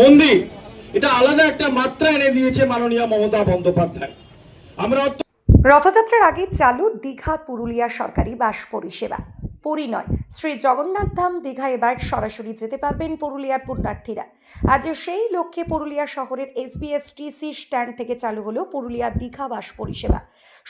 মন্দির এটা আলাদা একটা মাত্রা এনে দিয়েছে মাননীয় মমতা বন্দ্যোপাধ্যায়। আমরা রথযাত্রার আগে চালু দীঘা পুরুলিয়া সরকারি বাস পরিষেবা। পুরী নয়। শ্রী জগন্নাথ ধাম দীঘা এবার সরাসরি যেতে পারবেন পুরুলিয়ার পুণ্যার্থীরা। আজ সেই লক্ষ্যে পুরুলিয়া শহরের এসবিএসটিসি স্ট্যান্ড থেকে চালু হলো পুরুলিয়া দীঘা বাস পরিষেবা।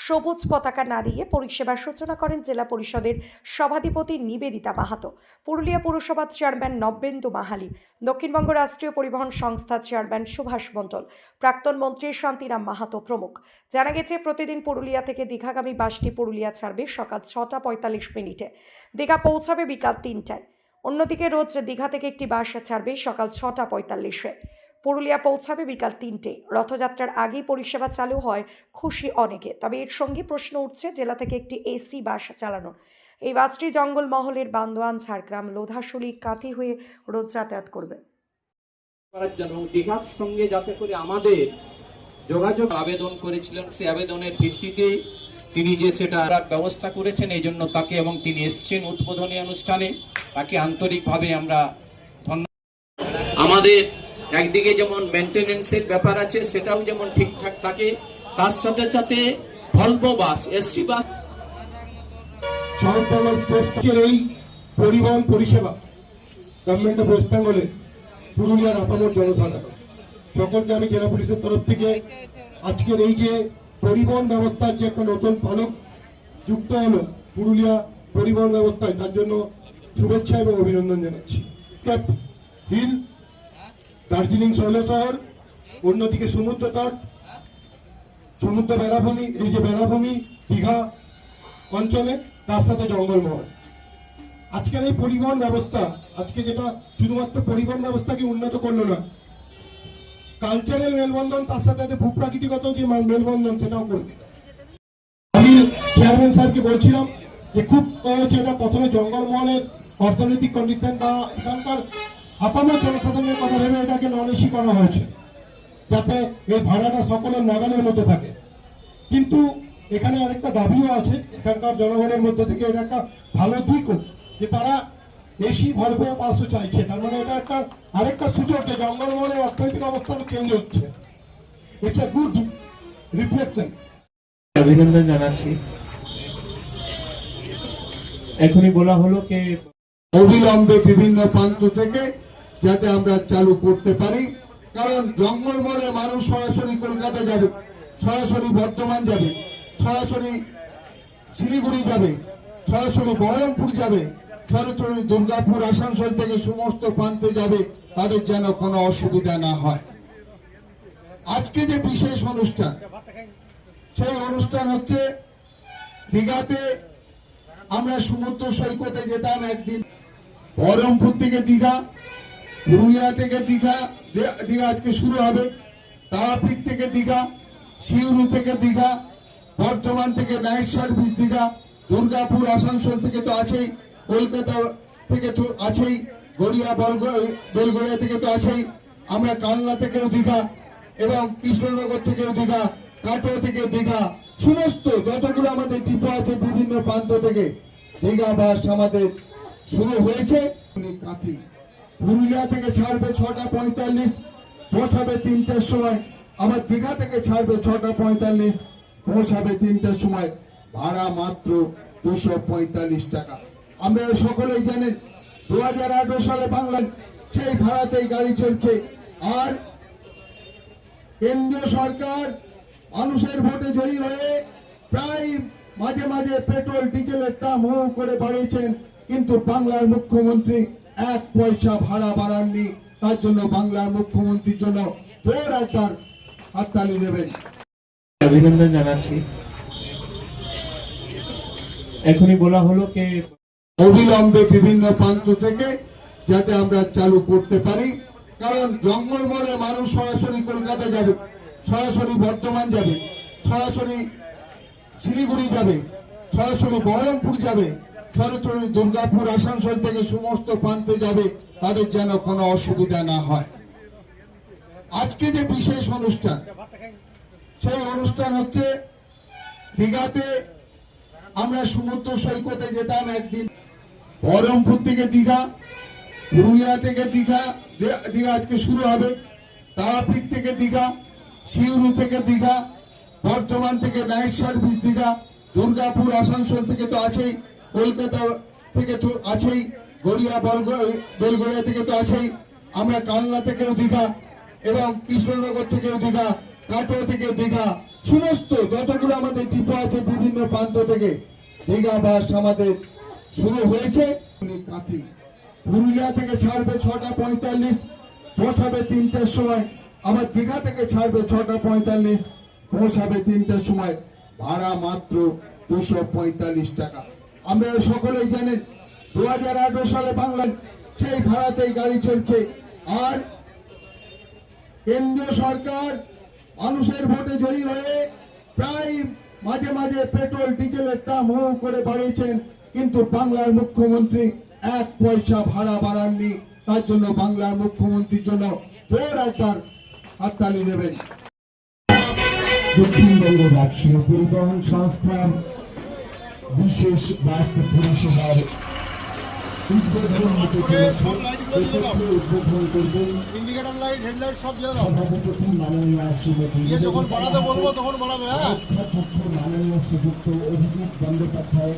সবুজ পতাকা না দিয়ে পরিষেবার সূচনা করেন জেলা পরিষদের সভাধিপতি নিবেদিতা মাহাতো। পুরুলিয়া পুরসভার চেয়ারম্যান নব্যেন্দু মাহালি। দক্ষিণবঙ্গ রাষ্ট্রীয় পরিবহন সংস্থা চেয়ারম্যান সুভাষ মণ্ডল। প্রাক্তন মন্ত্রী শান্তিরাম মাহাতো প্রমুখ। জানা গেছে, প্রতিদিন পুরুলিয়া থেকে দীঘাগামী বাসটি পুরুলিয়া ছাড়বে সকাল ছটা পঁয়তাল্লিশ মিনিটে। দীঘা পৌঁছাবে বিকাল তিনটায়। অন্যদিকে রোজ দীঘা থেকে একটি বাস ছাড়বে সকাল ছটা পঁয়তাল্লিশে। পুরুলিয়া পৌঁছাবে বিকাল তিনটে। রথযাত্রার আগেই পরিষেবা চালু হয় খুশি অনেকে। তবে এর সঙ্গে প্রশ্ন উঠছে, জেলা থেকে একটি এসি বাস চালানোর এই বাসটি জঙ্গলমহলের বান্দোয়ান, ঝাড়গ্রাম, লোধাশুলি, কাঁথি হয়ে রোজ যাতায়াত করবে। দীঘার সঙ্গে যাতে করে আমাদের যোগাযোগ আবেদন করেছিলেন, সে আবেদনের ভিত্তিতে তিনি যে সেটা ব্যবস্থা করেছেন, এই জন্য তাকে এবং তিনি এসছেন উদ্বোধনী অনুষ্ঠানে। তাকে আন্তরিকভাবে আমরা আমাদের একদিকে যেমন মেনটেনেন্সের ব্যাপার আছে, সেটাও যেমন ঠিকঠাক থাকে, তার সাথে সাথে ভলভো বাস। এসসি বাস এই পরিবহন পরিষেবা গভর্নমেন্ট অফ ওয়েস্ট বেঙ্গলে পুরুলিয়ার আপামর জনসাধারণ। সকলকে আমি জেলা পুলিশের তরফ থেকে আজকের এই যে পরিবহন ব্যবস্থার যে একটা নতুন পালক যুক্ত হলো পুরুলিয়া পরিবহন ব্যবস্থায়, তার জন্য শুভেচ্ছা এবং অভিনন্দন জানাচ্ছি। হিল, দার্জিলিং শৈল শহর, অন্যদিকে সমুদ্র তট, সমুদ্র বেলাভূমি এই যে বেলাভূমি দীঘা অঞ্চলে, তার সাথে জঙ্গলমহল। আজকের এই পরিবহন ব্যবস্থা, আজকে যেটা শুধুমাত্র পরিবহন ব্যবস্থাকে উন্নত করল না কালচারাল মেলবন্ধন, তার সাথে সাথে ভূপ্রাকৃতিগত যে মেলবন্ধন, সেটাও করে দিল। আমি চেয়ারম্যান স্যারকে বলছিলাম যে খুব এটা। প্রথমে জঙ্গলমহলের অর্থনৈতিক কন্ডিশন বা এখানকার আপামর জনসাধারণের কথা ভেবে এটাকে নন এসি করা হয়েছে, যাতে এই ভাড়াটা সকলের নাগালের মধ্যে থাকে। কিন্তু এখানে আরেকটা দাবিও আছে, এখানকার জনগণের মধ্যে থেকে এটা একটা ভালো দিকও, যে তারা বেশি ভলভো বাসও চাইছে। তার মানে এটা একটা আরেকটা সূচক যে জঙ্গলমহলের অর্থনৈতিক অবস্থান চেঞ্জ হচ্ছে। ইটস এ গুড রিফ্লেকশন অভিনন্দন জানাচ্ছি। এখনই বলা হলো যে অবিলম্বে বিভিন্ন প্রান্ত থেকে যাতে আমরা চালু করতে পারি। কারণ জঙ্গলমহলে মানুষ সরাসরি কলকাতা যাবে সরাসরি বর্ধমান যাবে সরাসরি শিলিগুড়ি যাবে সরাসরি বহরমপুর যাবে সরাসরি দুর্গাপুর আসানসোল থেকে সমস্ত প্রান্তে যাবে, তাদের যেন কোনো অসুবিধা না হয়। আজকে যে বিশেষ অনুষ্ঠান, সেই অনুষ্ঠান হচ্ছে দীঘাতে আমরা সমুদ্র সৈকতে যেতাম একদিন। বহরমপুর থেকে দীঘা, পুরুলিয়া থেকে দীঘা দীঘা আজকে শুরু হবে। তারাপীঠ থেকে দীঘা শিউরু থেকে দীঘা, বর্ধমান থেকে নাইট সার্ভিস দীঘা, দুর্গাপুর আসানসোল থেকে তো আছেই। কলকাতা থেকে তো আছেই, গড়িয়া বলগ- বেলগড়িয়া থেকে তো আছেই। আমরা কালনা থেকেও দীঘা এবং কৃষ্ণনগর থেকেও দীঘা, কাটোয়া থেকে দীঘা। সমস্ত যতগুলো আমাদের ডিপো আছে বিভিন্ন প্রান্ত থেকে দীঘা বাস আমাদের শুরু হয়েছে। কাঁথি। পুরুলিয়া থেকে ছাড়বে ছটা পঁয়তাল্লিশ, পৌঁছাবে তিনটের সময়। আবার দীঘা থেকে ছাড়বে ছটা পঁয়তাল্লিশ, পৌঁছাবে তিনটের সময়। ভাড়া মাত্র দুশো টাকা। আমরা সকলেই জানেন দু হাজার আঠারো সালে বাংলায় সেই ভাড়াতেই গাড়ি চলছে। আর কেন্দ্রীয় সরকার মানুষের ভোটে জয়ী হয়ে প্রায় মাঝে মাঝে পেট্রোল, ডিজেলের দাম হু করে বাড়িয়েছেন। কিন্তু বাংলার মুখ্যমন্ত্রী এক পয়সা ভাড়া বাড়াননি। তার জন্য বাংলার মুখ্যমন্ত্রীর জন্য জোর একবার হাততালি দেবেন। অভিনন্দন জানাচ্ছি। এখনই বলা হলো যে অবিলম্বে বিভিন্ন প্রান্ত থেকে যাতে আমরা চালু করতে পারি। কারণ জঙ্গলমহলে মানুষ সরাসরি কলকাতা যাবে, সরাসরি বর্ধমান যাবে, সরাসরি শিলিগুড়ি যাবে, সরাসরি বহরমপুর যাবে, সরাসরি দুর্গাপুর, আসানসোল থেকে সমস্ত প্রান্তে যাবে, তাদের যেন কোনো অসুবিধা না হয়। আজকে যে বিশেষ অনুষ্ঠান, সেই অনুষ্ঠান হচ্ছে দীঘাতে আমরা সমুদ্র সৈকতে যেতাম একদিন। বহরমপুর থেকে দীঘা, পুরুলিয়া থেকে দীঘা দীঘা আজকে শুরু হবে। তারাপীঠ থেকে দীঘা শিউরু থেকে দীঘা, বর্ধমান থেকে নাইট সার্ভিস দীঘা, দুর্গাপুর, আসানসোল থেকে তো আছেই, কলকাতা থেকে তো আছেই, গড়িয়া বলগড় বেলগড়িয়া থেকে তো আছেই, আমরা কালনা থেকেও দীঘা এবং কৃষ্ণনগর থেকেও দীঘা, কাটোয়া থেকে দীঘা, সমস্ত যতগুলো আমাদের ডিপো আছে বিভিন্ন প্রান্ত থেকে দীঘা বাস আমাদের শুরু হয়েছে। কাঁথি পুরুলিয়া থেকে ছাড়বে ছটা পঁয়তাল্লিশ, পৌঁছাবে তিনটের সময়। আবার দীঘা থেকে ছাড়বে ছটা পঁয়তাল্লিশ, পৌঁছাবে তিনটের সময়। ভাড়া মাত্র দুশো টাকা। সকলেই জানেন দু হাজার আঠারো সালে বাংলায় সেই ভাড়াতেই গাড়ি চলছে। আর কেন্দ্রীয় সরকার মানুষের ভোটে জয়ী হয়ে প্রায় মাঝে মাঝে পেট্রোল, ডিজেলের দাম হু করে বাড়িয়েছেন। কিন্তু বাংলার মুখ্যমন্ত্রী এক পয়সা ভাড়া বাড়াননি, তার জন্য বাংলার মুখ্যমন্ত্রীর জন্য জোর একবার হাততালি দেবেন। দক্ষিণবঙ্গ রাষ্ট্রীয় পরিবহন বিশেষ বাস পরিষেবার উদ্বোধন হতে চলেছে এক্ষেত্রে উদ্বোধন করবেন ইন্ডিকেটর লাইট হেডলাইট সব জ্বালা দাও। দিয়ে যখন বাড়াতে বলব, তখন বাড়াবে হ্যাঁ। মাননীয় শ্রীযুক্ত অভিজিৎ বন্দ্যোপাধ্যায়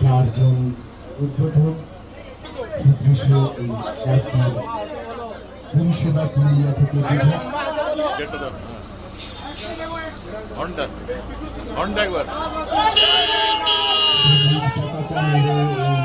চারজন উদ্বোধক সুদৃশ্য এই রাজ্যের পরিষেবা পুরুলিয়া থেকে হর্নটা একবার। পতাকা নেড়ে